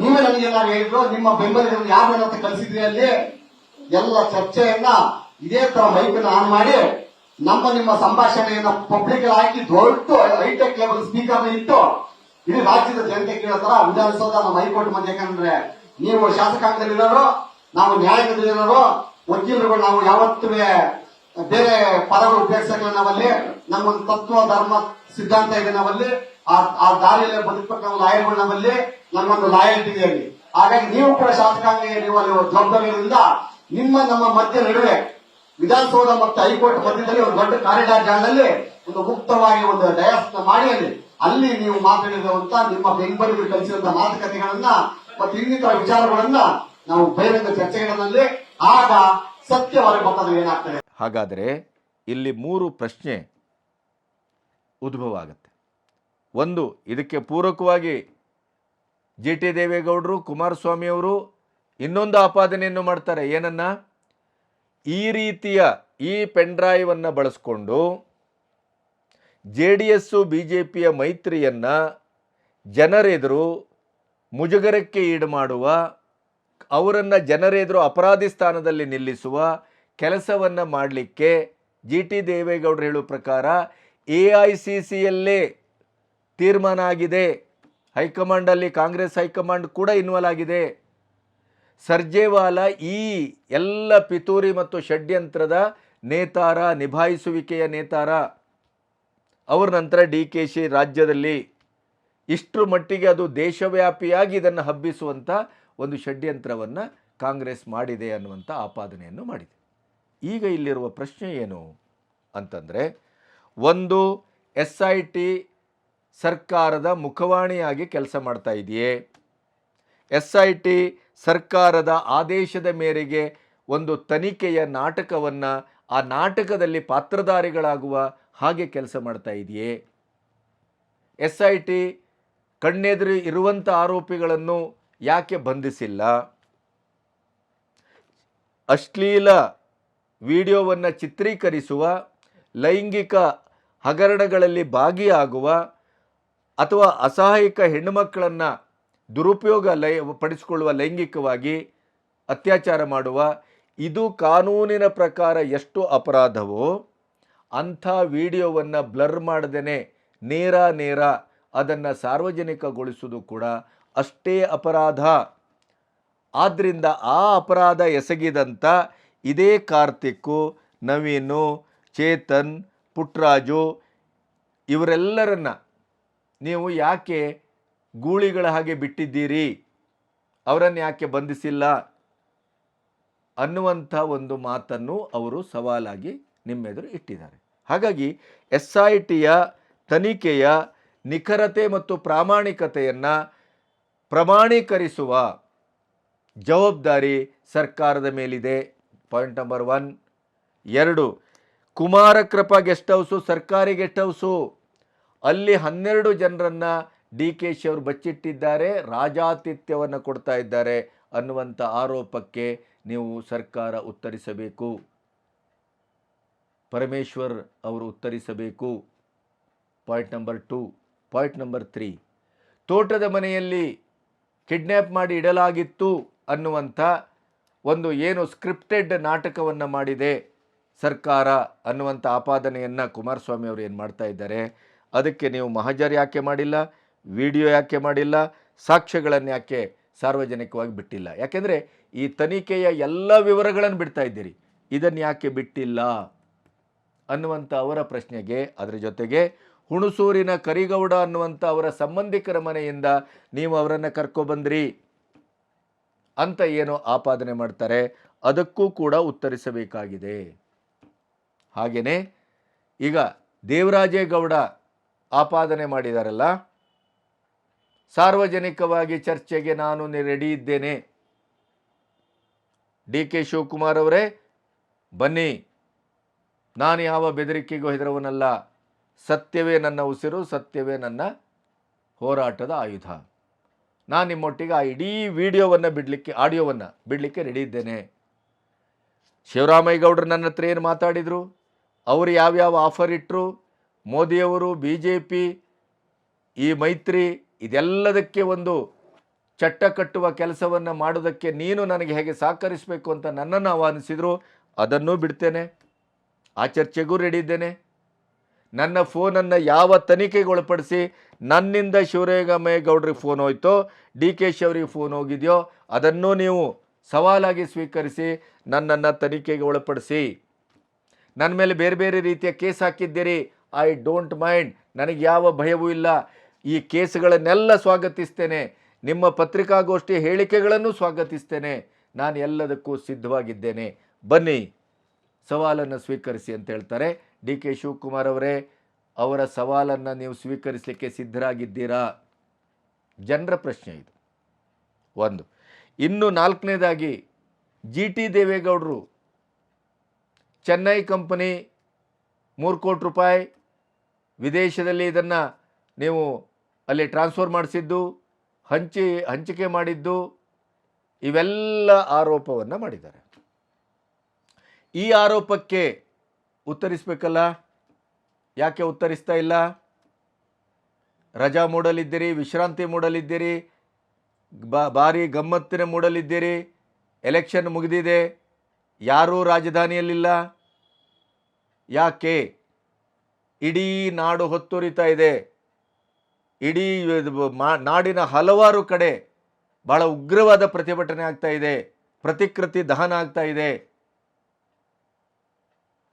ನೀವೇ ನನಗೆ ಏನಾದ್ರು ಹೇಳಿದ್ರು? ನಿಮ್ಮ ಬೆಂಬಲಿಗರನ್ನು ಯಾರು ನನ್ನ ಹತ್ರ ಕಳಿಸಿದ್ರಿ ಅಲ್ಲಿ? ಎಲ್ಲ ಚರ್ಚೆಯನ್ನ ಇದೇ ತರ ಮೈಕನ್ನು ಆನ್ ಮಾಡಿ ನಮ್ಮ ನಿಮ್ಮ ಸಂಭಾಷಣೆಯನ್ನ ಪಬ್ಲಿಕ್ ಹಾಕಿ ದೊಡ್ಡ ಹೈಟೆಕ್ ಲೆವೆಲ್ ಸ್ಪೀಕರ್ ಇಟ್ಟು, ಇಡೀ ರಾಜ್ಯದ ಜನತೆ ಕೇಳೋ ತರ ವಿಧಾನಸೌಧ ನಮ್ಮ ಹೈಕೋರ್ಟ್ ಮಧ್ಯೆ ಯಾಕಂದ್ರೆ ನೀವು ಶಾಸಕಾಂಗದಲ್ಲಿರೋರು ನಾವು ನ್ಯಾಯಾಂಗದಲ್ಲಿರೋರು ವಕೀಲರುಗಳು ನಾವು ಯಾವತ್ತೂ ಬೇರೆ ಪದಗಳು ಉಪಯೋಗಿಸಲ್ಲ ನಾವಲ್ಲಿ, ನಮ್ಮೊಂದು ತತ್ವ, ಧರ್ಮ, ಸಿದ್ಧಾಂತ ಇದೆ ನಾವಲ್ಲಿ, ಆ ದಾರಿಯಲ್ಲಿ ಬದುಕಬೇಕು ನಾವು ಲಾಯರ್ಗಳು ನಮ್ಮಲ್ಲಿ ನಮ್ಮೊಂದು ಲಾಯಲ್ಟಿ ಇದೆ ಅಲ್ಲಿ ಹಾಗಾಗಿ ನೀವು ಕೂಡ ಶಾಸಕಾಂಗ ನೀವು ಅಲ್ಲಿ ಜವಾಬ್ದಾರಿಯಿಂದ ನಿಮ್ಮ, ನಮ್ಮ ಮಧ್ಯ ನಡುವೆ ವಿಧಾನಸೌಧ ಮತ್ತು ಹೈಕೋರ್ಟ್ ಮಧ್ಯದಲ್ಲಿ ಒಂದು ದೊಡ್ಡ ಕಾರಿಡಾರ್ ಜಾಗದಲ್ಲಿ ಒಂದು ಮುಕ್ತವಾಗಿ ಒಂದು ಡಯಾಸ್ನ ಮಾಡಿ ಅಲ್ಲಿ ಅಲ್ಲಿ ನೀವು ಮಾತನಾಡಿರುವಂತ ನಿಮ್ಮ ಬೆಂಬಲಿಗರು ಕಲಿಸಿದಂತ ಮಾತುಕತೆಗಳನ್ನ ಮತ್ತು ಇನ್ನಿತರ ವಿಚಾರಗಳನ್ನ ನಾವು ಬಹಿರಂಗ ಚರ್ಚೆಗಳಲ್ಲಿ ಆಗ ಸತ್ಯ ಹೊರಗೆ ಬರ್ತದೆ ಏನಾಗ್ತದೆ? ಹಾಗಾದರೆ ಇಲ್ಲಿ ಮೂರು ಪ್ರಶ್ನೆ ಉದ್ಭವ ಆಗುತ್ತೆ ಒಂದು, ಇದಕ್ಕೆ ಪೂರಕವಾಗಿ ಜಿ ಟಿ ದೇವೇಗೌಡರು, ಕುಮಾರಸ್ವಾಮಿಯವರು ಇನ್ನೊಂದು ಆಪಾದನೆಯನ್ನು ಮಾಡ್ತಾರೆ. ಏನನ್ನ? ಈ ರೀತಿಯ ಈ ಪೆನ್ಡ್ರೈವನ್ನು ಬಳಸ್ಕೊಂಡು J D S, B J ಪಿಯ ಮೈತ್ರಿಯನ್ನು ಜನರೆದುರು ಮುಜುಗರಕ್ಕೆ ಈಡು ಮಾಡುವ ಅವರನ್ನು ಜನರೆದುರು ಅಪರಾಧಿ ಸ್ಥಾನದಲ್ಲಿ ನಿಲ್ಲಿಸುವ ಕೆಲಸವನ್ನು ಮಾಡಲಿಕ್ಕೆ ಜಿ ಟಿ ದೇವೇಗೌಡರು ಹೇಳುವ ಪ್ರಕಾರ ಎ ಐ ಸಿ ಸಿಯಲ್ಲೇ ತೀರ್ಮಾನ ಆಗಿದೆ. ಹೈಕಮಾಂಡಲ್ಲಿ ಕಾಂಗ್ರೆಸ್ ಹೈಕಮಾಂಡ್ ಕೂಡ ಇನ್ವಾಲ್ವ್ ಆಗಿದೆ. ಸರ್ಜೇವಾಲಾ ಈ ಎಲ್ಲ ಪಿತೂರಿ ಮತ್ತು ಷಡ್ಯಂತ್ರದ ನೇತಾರ, ನಿಭಾಯಿಸುವಿಕೆಯ ನೇತಾರ. ಅವ್ರ ನಂತರ ಡಿ ಕೆ ಶಿ ರಾಜ್ಯದಲ್ಲಿ ಇಷ್ಟರ ಮಟ್ಟಿಗೆ ಅದು ದೇಶವ್ಯಾಪಿಯಾಗಿ ಇದನ್ನು ಹಬ್ಬಿಸುವಂಥ ಒಂದು ಷಡ್ಯಂತ್ರವನ್ನು ಕಾಂಗ್ರೆಸ್ ಮಾಡಿದೆ ಅನ್ನುವಂಥ ಆಪಾದನೆಯನ್ನು ಮಾಡಿದೆ. ಈಗ ಇಲ್ಲಿರುವ ಪ್ರಶ್ನೆ ಏನು ಅಂತಂದರೆ, ಒಂದು ಎಸ್ ಐ ಟಿ ಸರ್ಕಾರದ ಮುಖವಾಣಿಯಾಗಿ ಕೆಲಸ ಮಾಡ್ತಾ ಇದೆಯೇ? ಎಸ್ ಐ ಟಿ ಸರ್ಕಾರದ ಆದೇಶದ ಮೇರೆಗೆ ಒಂದು ತನಿಖೆಯ ನಾಟಕವನ್ನು ಆ ನಾಟಕದಲ್ಲಿ ಪಾತ್ರಧಾರಿಗಳಾಗುವ ಹಾಗೆ ಕೆಲಸ ಮಾಡ್ತಾ ಇದೆಯೇ? ಎಸ್ ಐ ಟಿ ಕಣ್ಣೆದುರು ಇರುವಂಥ ಆರೋಪಿಗಳನ್ನು ಯಾಕೆ ಬಂಧಿಸಿಲ್ಲ? ಅಶ್ಲೀಲ ವಿಡಿಯೋವನ್ನು ಚಿತ್ರೀಕರಿಸುವ, ಲೈಂಗಿಕ ಹಗರಣಗಳಲ್ಲಿ ಭಾಗಿಯಾಗುವ ಅಥವಾ ಅಸಹಾಯಕ ಹೆಣ್ಣುಮಕ್ಕಳನ್ನು ದುರುಪಯೋಗ ಲೈ, ಪಡಿಸಿಕೊಳ್ಳುವ ಲೈಂಗಿಕವಾಗಿ ಅತ್ಯಾಚಾರ ಮಾಡುವ, ಇದು ಕಾನೂನಿನ ಪ್ರಕಾರ ಎಷ್ಟು ಅಪರಾಧವೋ ಅಂಥ ವಿಡಿಯೋವನ್ನು ಬ್ಲರ್ ಮಾಡದೇ ನೇರ ನೇರ ಅದನ್ನು ಸಾರ್ವಜನಿಕಗೊಳಿಸುವುದು ಕೂಡ ಅಷ್ಟೇ ಅಪರಾಧ. ಆದ್ದರಿಂದ ಆ ಅಪರಾಧ ಎಸಗಿದಂಥ ಇದೇ ಕಾರ್ತಿಕ್ಕು, ನವೀನು, ಚೇತನ್, ಪುಟ್ರಾಜು ಇವರೆಲ್ಲರನ್ನ ನೀವು ಯಾಕೆ ಗೂಳಿಗಳ ಹಾಗೆ ಬಿಟ್ಟಿದ್ದೀರಿ, ಅವರನ್ನು ಯಾಕೆ ಬಂಧಿಸಿಲ್ಲ ಅನ್ನುವಂಥ ಒಂದು ಮಾತನ್ನು ಅವರು ಸವಾಲಾಗಿ ನಿಮ್ಮೆದುರು ಇಟ್ಟಿದ್ದಾರೆ. ಹಾಗಾಗಿ ಎಸ್ ಐ ಟಿಯ ತನಿಖೆಯ ನಿಖರತೆ ಮತ್ತು ಪ್ರಾಮಾಣಿಕತೆಯನ್ನು ಪ್ರಮಾಣೀಕರಿಸುವ ಜವಾಬ್ದಾರಿ ಸರ್ಕಾರದ ಮೇಲಿದೆ. Point number one. ಎರಡು, ಕುಮಾರಕೃಪ ಗೆಸ್ಟ್ ಹೌಸು ಸರ್ಕಾರಿ ಗೆಸ್ಟ್ ಹೌಸು. ಅಲ್ಲಿ ಹನ್ನೆರಡು ಜನರನ್ನು ಡಿ ಕೆ ಶಿ ಅವರು ಬಚ್ಚಿಟ್ಟಿದ್ದಾರೆ, ರಾಜಾತಿಥ್ಯವನ್ನು ಕೊಡ್ತಾ ಇದ್ದಾರೆ ಅನ್ನುವಂಥ ಆರೋಪಕ್ಕೆ ನೀವು ಸರ್ಕಾರ ಉತ್ತರಿಸಬೇಕು. ಪರಮೇಶ್ವರ್ ಅವರು ಉತ್ತರಿಸಬೇಕು. Point number two, point number three. ತೋಟದ ಮನೆಯಲ್ಲಿ ಕಿಡ್ನ್ಯಾಪ್ ಮಾಡಿ ಇಡಲಾಗಿತ್ತು ಅನ್ನುವಂಥ ಒಂದು ಏನು ಸ್ಕ್ರಿಪ್ಟೆಡ್ ನಾಟಕವನ್ನು ಮಾಡಿದೆ ಸರ್ಕಾರ ಅನ್ನುವಂಥ ಆಪಾದನೆಯನ್ನು ಕುಮಾರಸ್ವಾಮಿ ಅವರು ಏನು ಮಾಡ್ತಾ ಇದ್ದಾರೆ, ಅದಕ್ಕೆ ನೀವು ಮಹಜರ್ ಯಾಕೆ ಮಾಡಿಲ್ಲ? ವಿಡಿಯೋ ಯಾಕೆ ಮಾಡಿಲ್ಲ? ಸಾಕ್ಷ್ಯಗಳನ್ನು ಯಾಕೆ ಸಾರ್ವಜನಿಕವಾಗಿ ಬಿಟ್ಟಿಲ್ಲ? ಯಾಕೆಂದರೆ ಈ ತನಿಖೆಯ ಎಲ್ಲ ವಿವರಗಳನ್ನು ಬಿಡ್ತಾ ಇದ್ದೀರಿ. ಇದನ್ನು ಯಾಕೆ ಬಿಟ್ಟಿಲ್ಲ? ಅನ್ನುವಂಥ ಅವರ ಪ್ರಶ್ನೆಗೆ, ಅದರ ಜೊತೆಗೆ ಹುಣಸೂರಿನ ಕರಿಗೌಡ ಅನ್ನುವಂಥ ಅವರ ಸಂಬಂಧಿಕರ ಮನೆಯಿಂದ ನೀವು ಅವರನ್ನು ಕರ್ಕೊಬಂದ್ರಿ ಅಂತ ಏನು ಆಪಾದನೆ ಮಾಡ್ತಾರೆ. ಅದಕ್ಕೂ ಕೂಡ ಉತ್ತರಿಸಬೇಕಾಗಿದೆ. ಹಾಗೆಯೇ ಈಗ ದೇವರಾಜೇಗೌಡ ಆಪಾದನೆ ಮಾಡಿದಾರಲ್ಲ ಸಾರ್ವಜನಿಕವಾಗಿ ಚರ್ಚೆಗೆ ನಾನು ರೆಡಿ ಇದ್ದೇನೆ. ಡಿ ಕೆ ಶಿವಕುಮಾರ್ ಅವರೇ, ಬನ್ನಿ. ನಾನು ಯಾವ ಬೆದರಿಕೆಗೂ ಹೆದರವನಲ್ಲ ಸತ್ಯವೇ ನನ್ನ ಉಸಿರು, ಸತ್ಯವೇ ನನ್ನ ಹೋರಾಟದ ಆಯುಧ. ನಾನು ನಿಮ್ಮೊಟ್ಟಿಗೆ ಆ ಇಡೀ ವಿಡಿಯೋವನ್ನು ಬಿಡಲಿಕ್ಕೆ, ಆಡಿಯೋವನ್ನು ಬಿಡಲಿಕ್ಕೆ ರೆಡಿ ಇದ್ದೇನೆ. ಶಿವರಾಮೇಗೌಡರು ನನ್ನ ಹತ್ರ ಏನು ಮಾತಾಡಿದರು? ಅವರು ಯಾವ್ಯಾವ ಆಫರ್ ಇಟ್ಟರು ಮೋದಿಯವರು ಬಿ ಜೆ ಪಿ ಈ ಮೈತ್ರಿ ಇದೆಲ್ಲದಕ್ಕೆ ಒಂದು ಚಟ್ಟ ಕಟ್ಟುವ ಕೆಲಸವನ್ನು ಮಾಡೋದಕ್ಕೆ ನೀನು ನನಗೆ ಹೇಗೆ ಸಹಕರಿಸಬೇಕು ಅಂತ ನನ್ನನ್ನು ಆಹ್ವಾನಿಸಿದರು, ಅದನ್ನೂ ಬಿಡ್ತೇನೆ. ಆ ಚರ್ಚೆಗೂ ರೆಡಿ ಇದ್ದೇನೆ. ನನ್ನ ಫೋನನ್ನು ಯಾವ ತನಿಖೆಗೊಳಪಡಿಸಿ ನನ್ನಿಂದ ಗೌಡ್ರಿಗೆ ಫೋನ್ ಹೋಯ್ತೋ, ಡಿ ಕೆ ಶಿ ಅವರಿಗೆ ಫೋನ್ ಹೋಗಿದೆಯೋ, ಅದನ್ನು ನೀವು ಸವಾಲಾಗಿ ಸ್ವೀಕರಿಸಿ ನನ್ನನ್ನು ತನಿಖೆಗೆ ಒಳಪಡಿಸಿ. ನನ್ನ ಮೇಲೆ ಬೇರೆ ಬೇರೆ ರೀತಿಯ ಕೇಸ್ ಹಾಕಿದ್ದೀರಿ. ಐ ಡೋಂಟ್ ಮೈಂಡ್ ನನಗೆ ಯಾವ ಭಯವೂ ಇಲ್ಲ. ಈ ಕೇಸ್ಗಳನ್ನೆಲ್ಲ ಸ್ವಾಗತಿಸ್ತೇನೆ. ನಿಮ್ಮ ಪತ್ರಿಕಾಗೋಷ್ಠಿ ಹೇಳಿಕೆಗಳನ್ನು ಸ್ವಾಗತಿಸ್ತೇನೆ. ನಾನು ಎಲ್ಲದಕ್ಕೂ ಸಿದ್ಧವಾಗಿದ್ದೇನೆ. ಬನ್ನಿ, ಸವಾಲನ್ನು ಸ್ವೀಕರಿಸಿ ಅಂತ ಹೇಳ್ತಾರೆ. ಡಿ ಕೆ ಶಿವಕುಮಾರ್ ಅವರೇ, ಅವರ ಸವಾಲನ್ನು ನೀವು ಸ್ವೀಕರಿಸಲಿಕ್ಕೆ ಸಿದ್ಧರಾಗಿದ್ದೀರಾ? ಜನರ ಪ್ರಶ್ನೆ ಇದು. ಒಂದು, ಇನ್ನು ನಾಲ್ಕನೇದಾಗಿ, ಜಿ ಟಿ ದೇವೇಗೌಡರು, ಚೆನ್ನೈ ಕಂಪನಿ ಮೂರು ಕೋಟಿ ರೂಪಾಯಿ, ವಿದೇಶದಲ್ಲಿ ಇದನ್ನು ನೀವು ಅಲ್ಲಿ ಟ್ರಾನ್ಸ್ಫರ್ ಮಾಡಿಸಿದ್ದು, ಹಂಚಿ, ಹಂಚಿಕೆ ಮಾಡಿದ್ದು, ಇವೆಲ್ಲ ಆರೋಪವನ್ನು ಮಾಡಿದ್ದಾರೆ. ಈ ಆರೋಪಕ್ಕೆ ಉತ್ತರಿಸಬೇಕಲ್ಲ? ಯಾಕೆ ಉತ್ತರಿಸ್ತಾ ಇಲ್ಲ? ರಜಾ ಮೂಡಲಿದ್ದೀರಿ, ವಿಶ್ರಾಂತಿ ಮೂಡಲಿದ್ದೀರಿ, ಬಾ, ಭಾರಿ ಗಮ್ಮತ್ತಿನ ಮೂಡಲಿದ್ದೀರಿ ಎಲೆಕ್ಷನ್ ಮುಗಿದಿದೆ, ಯಾರೂ ರಾಜಧಾನಿಯಲ್ಲಿಲ್ಲ. ಯಾಕೆ? ಇಡೀ ನಾಡು ಹೊತ್ತುರಿತಾ ಇದೆ. ಇಡೀ ನಾಡಿನ ಹಲವಾರು ಕಡೆ ಬಹಳ ಉಗ್ರವಾದ ಪ್ರತಿಭಟನೆ ಆಗ್ತಾ ಇದೆ, ಪ್ರತಿಕೃತಿ ದಹನ ಆಗ್ತಾ ಇದೆ.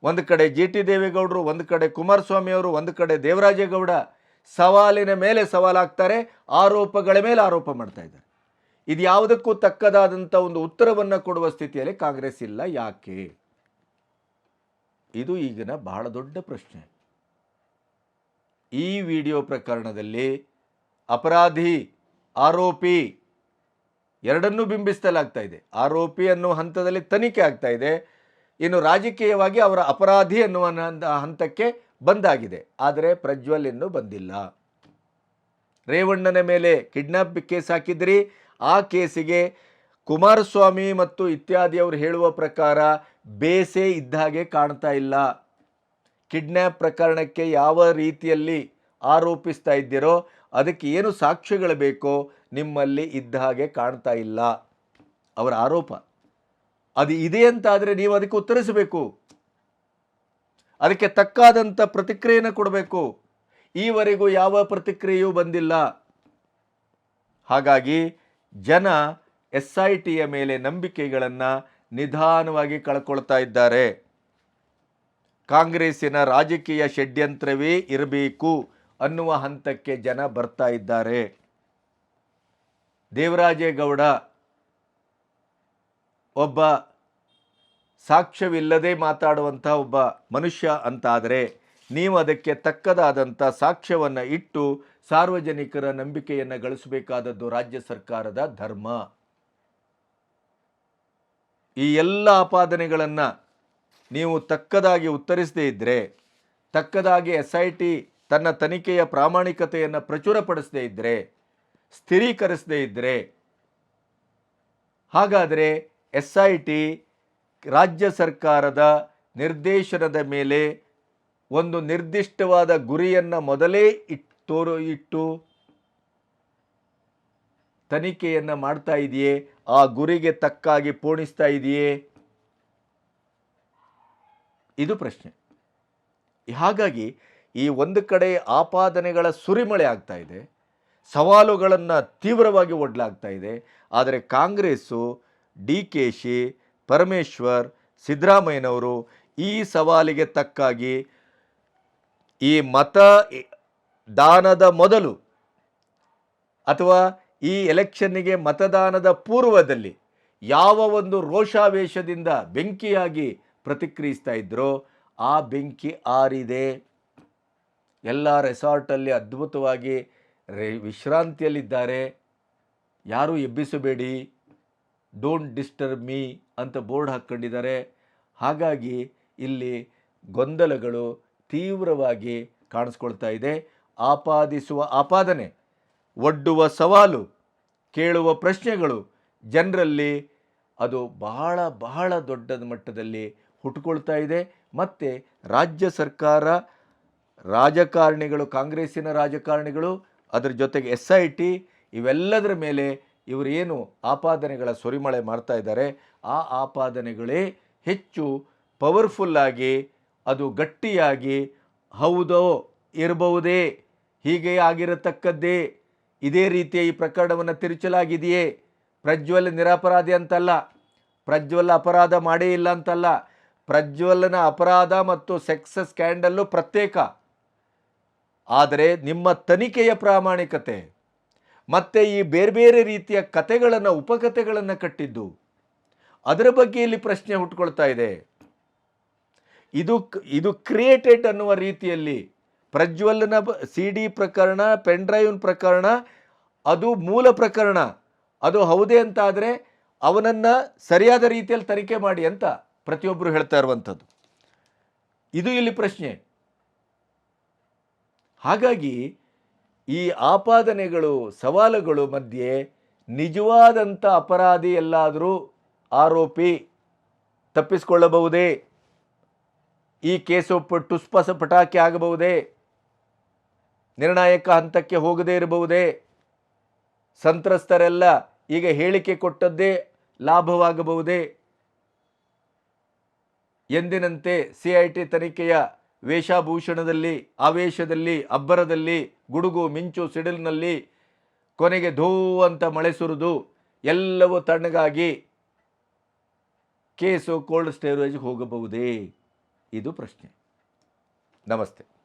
ಒಂದು ಕಡೆ ಜಿ ಟಿ ದೇವೇಗೌಡರು, ಒಂದು ಕಡೆ ಕುಮಾರಸ್ವಾಮಿ ಅವರು ಒಂದು ಕಡೆ ದೇವರಾಜೇಗೌಡ ಸವಾಲಿನ ಮೇಲೆ ಸವಾಲಾಗ್ತಾರೆ, ಆರೋಪಗಳ ಮೇಲೆ ಆರೋಪ ಮಾಡ್ತಾ ಇದ್ದಾರೆ. ಇದು ಯಾವುದಕ್ಕೂ ತಕ್ಕದಾದಂಥ ಒಂದು ಉತ್ತರವನ್ನು ಕೊಡುವ ಸ್ಥಿತಿಯಲ್ಲಿ ಕಾಂಗ್ರೆಸ್ ಇಲ್ಲ. ಯಾಕೆ? ಇದು ಈಗಿನ ಬಹಳ ದೊಡ್ಡ ಪ್ರಶ್ನೆ. ಈ ವಿಡಿಯೋ ಪ್ರಕರಣದಲ್ಲಿ ಅಪರಾಧಿ ಆರೋಪಿ ಎರಡನ್ನೂ ಬಿಂಬಿಸಲಾಗ್ತಾ ಇದೆ. ಆರೋಪಿ ಅನ್ನುವ ಹಂತದಲ್ಲಿ ತನಿಖೆ ಆಗ್ತಾ ಇದೆ. ಇನ್ನು ರಾಜಕೀಯವಾಗಿ ಅವರ ಅಪರಾಧಿ ಅನ್ನುವ ಹಂತಕ್ಕೆ ಬಂದಾಗಿದೆ. ಆದರೆ ಪ್ರಜ್ವಲ್ ಇನ್ನೂ ಬಂದಿಲ್ಲ. ರೇವಣ್ಣನ ಮೇಲೆ ಕಿಡ್ನಾಪ್ ಕೇಸ್ ಹಾಕಿದ್ರಿ. ಆ ಕೇಸಿಗೆ ಕುಮಾರಸ್ವಾಮಿ ಮತ್ತು ಇತ್ಯಾದಿಯವರು ಹೇಳುವ ಪ್ರಕಾರ ಬೇಸೇ ಇದ್ದ ಹಾಗೆ ಕಾಣ್ತಾ ಇಲ್ಲ. ಕಿಡ್ನ್ಯಾಪ್ ಪ್ರಕರಣಕ್ಕೆ ಯಾವ ರೀತಿಯಲ್ಲಿ ಆರೋಪಿಸ್ತಾ ಇದ್ದೀರೋ ಅದಕ್ಕೆ ಏನು ಸಾಕ್ಷ್ಯಗಳು ಬೇಕೋ ನಿಮ್ಮಲ್ಲಿ ಇದ್ದ ಹಾಗೆ ಕಾಣ್ತಾ ಇಲ್ಲ. ಅವರ ಆರೋಪ. ಅದು ಇದೆ ಅಂತಾದರೆ ನೀವು ಅದಕ್ಕೆ ಉತ್ತರಿಸಬೇಕು. ಅದಕ್ಕೆ ತಕ್ಕಾದಂಥ ಪ್ರತಿಕ್ರಿಯೆಯನ್ನು ಕೊಡಬೇಕು. ಈವರೆಗೂ ಯಾವ ಪ್ರತಿಕ್ರಿಯೆಯೂ ಬಂದಿಲ್ಲ. ಹಾಗಾಗಿ ಜನ ಎಸ್ ಐ ಟಿಯ ಮೇಲೆ ನಂಬಿಕೆಗಳನ್ನು ನಿಧಾನವಾಗಿ ಕಳ್ಕೊಳ್ತಾ ಇದ್ದಾರೆ. ಕಾಂಗ್ರೆಸ್ಸಿನ ರಾಜಕೀಯ ಷಡ್ಯಂತ್ರವೇ ಇರಬೇಕು ಅನ್ನುವ ಹಂತಕ್ಕೆ ಜನ ಬರ್ತಾ ಇದ್ದಾರೆ. ದೇವರಾಜೇಗೌಡ ಒಬ್ಬ ಸಾಕ್ಷ್ಯವಿಲ್ಲದೆ ಮಾತಾಡುವಂಥ ಒಬ್ಬ ಮನುಷ್ಯ ಅಂತಾದರೆ ನೀವು ಅದಕ್ಕೆ ತಕ್ಕದಾದಂಥ ಸಾಕ್ಷ್ಯವನ್ನು ಇಟ್ಟು ಸಾರ್ವಜನಿಕರ ನಂಬಿಕೆಯನ್ನು ಗಳಿಸಬೇಕಾದದ್ದು ರಾಜ್ಯ ಸರ್ಕಾರದ ಧರ್ಮ. ಈ ಎಲ್ಲ ಆಪಾದನೆಗಳನ್ನು ನೀವು ತಕ್ಕದಾಗಿ ಉತ್ತರಿಸದೇ ಇದ್ದರೆ ತಕ್ಕದಾಗಿ ಎಸ್ ಐ ಟಿ ತನ್ನ ತನಿಖೆಯ ಪ್ರಾಮಾಣಿಕತೆಯನ್ನು ಪ್ರಚುರಪಡಿಸದೇ ಇದ್ದರೆ ಸ್ಥಿರೀಕರಿಸದೇ ಇದ್ದರೆ ಹಾಗಾದರೆ ಎಸ್ ಐ ಟಿ ರಾಜ್ಯ ಸರ್ಕಾರದ ನಿರ್ದೇಶನದ ಮೇಲೆ ಒಂದು ನಿರ್ದಿಷ್ಟವಾದ ಗುರಿಯನ್ನು ಮೊದಲೇ ಇಟ್, ತೋರು, ಇಟ್ಟು ತನಿಖೆಯನ್ನು ಮಾಡ್ತಾ ಇದೆಯೇ? ಆ ಗುರಿಗೆ ತಕ್ಕಾಗಿ ಪೋಣಿಸ್ತಾ ಇದೆಯೇ? ಇದು ಪ್ರಶ್ನೆ. ಹಾಗಾಗಿ ಈ ಒಂದು ಕಡೆ ಆಪಾದನೆಗಳ ಸುರಿಮಳೆ ಆಗ್ತಾ ಇದೆ, ಸವಾಲುಗಳನ್ನು ತೀವ್ರವಾಗಿ ಒಡ್ಲಾಗ್ತಾ ಇದೆ, ಆದರೆ ಕಾಂಗ್ರೆಸ್ಸು, ಡಿ ಕೆ ಶಿ, ಪರಮೇಶ್ವರ್, ಸಿದ್ದರಾಮಯ್ಯನವರು ಈ ಸವಾಲಿಗೆ ತಕ್ಕಾಗಿ ಈ ಮತ ದಾನದ ಮೊದಲು ಅಥವಾ ಈ ಎಲೆಕ್ಷನ್ನಿಗೆ ಮತದಾನದ ಪೂರ್ವದಲ್ಲಿ ಯಾವ ಒಂದು ರೋಷಾವೇಶದಿಂದ ಬೆಂಕಿಯಾಗಿ ಪ್ರತಿಕ್ರಿಯಿಸ್ತಾ ಇದ್ದರು ಆ ಬೆಂಕಿ ಆರಿದೆ. ಎಲ್ಲ ರೆಸಾರ್ಟಲ್ಲಿ ಅದ್ಭುತವಾಗಿ ರೇ, ವಿಶ್ರಾಂತಿಯಲ್ಲಿದ್ದಾರೆ. ಯಾರೂ ಎಬ್ಬಿಸಬೇಡಿ, ಡೋಂಟ್ ಡಿಸ್ಟರ್ಬ್ ಮೀ ಅಂತ ಬೋರ್ಡ್ ಹಾಕ್ಕೊಂಡಿದ್ದಾರೆ. ಹಾಗಾಗಿ ಇಲ್ಲಿ ಗೊಂದಲಗಳು ತೀವ್ರವಾಗಿ ಕಾಣಿಸ್ಕೊಳ್ತಾ ಇದೆ. ಆಪಾದಿಸುವ ಆಪಾದನೆ, ಒಡ್ಡುವ ಸವಾಲು, ಕೇಳುವ ಪ್ರಶ್ನೆಗಳು, ಜನರಲ್ಲಿ ಅದು ಬಹಳ ಬಹಳ ದೊಡ್ಡ ಮಟ್ಟದಲ್ಲಿ ಹುಟ್ಟುಕೊಳ್ತಾ ಇದೆ. ಮತ್ತು ರಾಜ್ಯ ಸರ್ಕಾರ ರಾಜಕಾರಣಿಗಳು, ಕಾಂಗ್ರೆಸ್ಸಿನ ರಾಜಕಾರಣಿಗಳು, ಅದರ ಜೊತೆಗೆ ಎಸ್ ಐ ಟಿ ಇವೆಲ್ಲದರ ಮೇಲೆ ಇವರೇನು ಆಪಾದನೆಗಳ ಸುರಿಮಳೆ ಮಾಡ್ತಾ ಇದ್ದಾರೆ. ಆ ಆಪಾದನೆಗಳೇ ಹೆಚ್ಚು ಪವರ್ಫುಲ್ಲಾಗಿ ಅದು ಗಟ್ಟಿಯಾಗಿ ಹೌದೋ ಇರಬಹುದೇ? ಹೀಗೆ ಆಗಿರತಕ್ಕದ್ದೇ. ಇದೇ ರೀತಿಯ ಈ ಪ್ರಕರಣವನ್ನು ತಿರುಚಲಾಗಿದೆಯೇ? ಪ್ರಜ್ವಲ್ ನಿರಪರಾಧಿ ಅಂತಲ್ಲ. ಪ್ರಜ್ವಲ್ ಅಪರಾಧ ಮಾಡೇ ಇಲ್ಲ ಅಂತಲ್ಲ. ಪ್ರಜ್ವಲ್ನ ಅಪರಾಧ ಮತ್ತು ಸೆಕ್ಸ್ ಸ್ಕ್ಯಾಂಡಲ್ಲು ಪ್ರತ್ಯೇಕ. ಆದರೆ ನಿಮ್ಮ ತನಿಖೆಯ ಪ್ರಾಮಾಣಿಕತೆ, ಮತ್ತು ಈ ಬೇರೆ ಬೇರೆ ರೀತಿಯ ಕತೆಗಳನ್ನು ಉಪಕಥೆಗಳನ್ನು ಕಟ್ಟಿದ್ದು, ಅದರ ಬಗ್ಗೆ ಇಲ್ಲಿ ಪ್ರಶ್ನೆ ಹುಟ್ಕೊಳ್ತಾ ಇದೆ. ಇದು ಇದು ಕ್ರಿಯೇಟೆಡ್ ಅನ್ನುವ ರೀತಿಯಲ್ಲಿ ಪ್ರಜ್ವಲನ ಸಿ ಡಿ ಪ್ರಕರಣ, ಪೆನ್ ಡ್ರೈವ್ನ ಪ್ರಕರಣ, ಅದು ಮೂಲ ಪ್ರಕರಣ, ಅದು ಹೌದೇ ಅಂತ ಆದರೆ ಅವನನ್ನು ಸರಿಯಾದ ರೀತಿಯಲ್ಲಿ ತನಿಖೆ ಮಾಡಿ ಅಂತ. ಪ್ರತಿಯೊಬ್ಬರು ಹೇಳ್ತಾ ಇರುವಂಥದ್ದು. ಇದು ಇಲ್ಲಿ ಪ್ರಶ್ನೆ. ಹಾಗಾಗಿ ಈ ಆಪಾದನೆಗಳು, ಸವಾಲುಗಳು ಮಧ್ಯೆ ನಿಜವಾದಂಥ ಅಪರಾಧಿ ಎಲ್ಲಾದರೂ ಆರೋಪಿ ತಪ್ಪಿಸಿಕೊಳ್ಳಬಹುದೇ? ಈ ಕೇಸು ಟುಸ್ಪಸ ಪಟಾಕಿ ಆಗಬಹುದೇ? ನಿರ್ಣಾಯಕ ಹಂತಕ್ಕೆ ಹೋಗದೇ ಇರಬಹುದೇ? ಸಂತ್ರಸ್ತರೆಲ್ಲ ಈಗ ಹೇಳಿಕೆ ಕೊಟ್ಟದ್ದೇ ಲಾಭವಾಗಬಹುದೇ? ಎಂದಿನಂತೆ ಸಿಐಟಿ ತನಿಖೆಯ ವೇಷಭೂಷಣದಲ್ಲಿ, ಆವೇಶದಲ್ಲಿ, ಅಬ್ಬರದಲ್ಲಿ, ಗುಡುಗು, ಮಿಂಚು, ಸಿಡಿಲಿನಲ್ಲಿ, ಕೊನೆಗೆ ಧೂ ಅಂತ ಮಳೆ ಸುರಿದು ಎಲ್ಲವೂ ತಣ್ಣಗಾಗಿ ಕೇಸು ಕೋಲ್ಡ್ ಸ್ಟೋರೇಜ್ ಹೋಗಬಹುದೇ? ಇದು ಪ್ರಶ್ನೆ. ನಮಸ್ತೆ.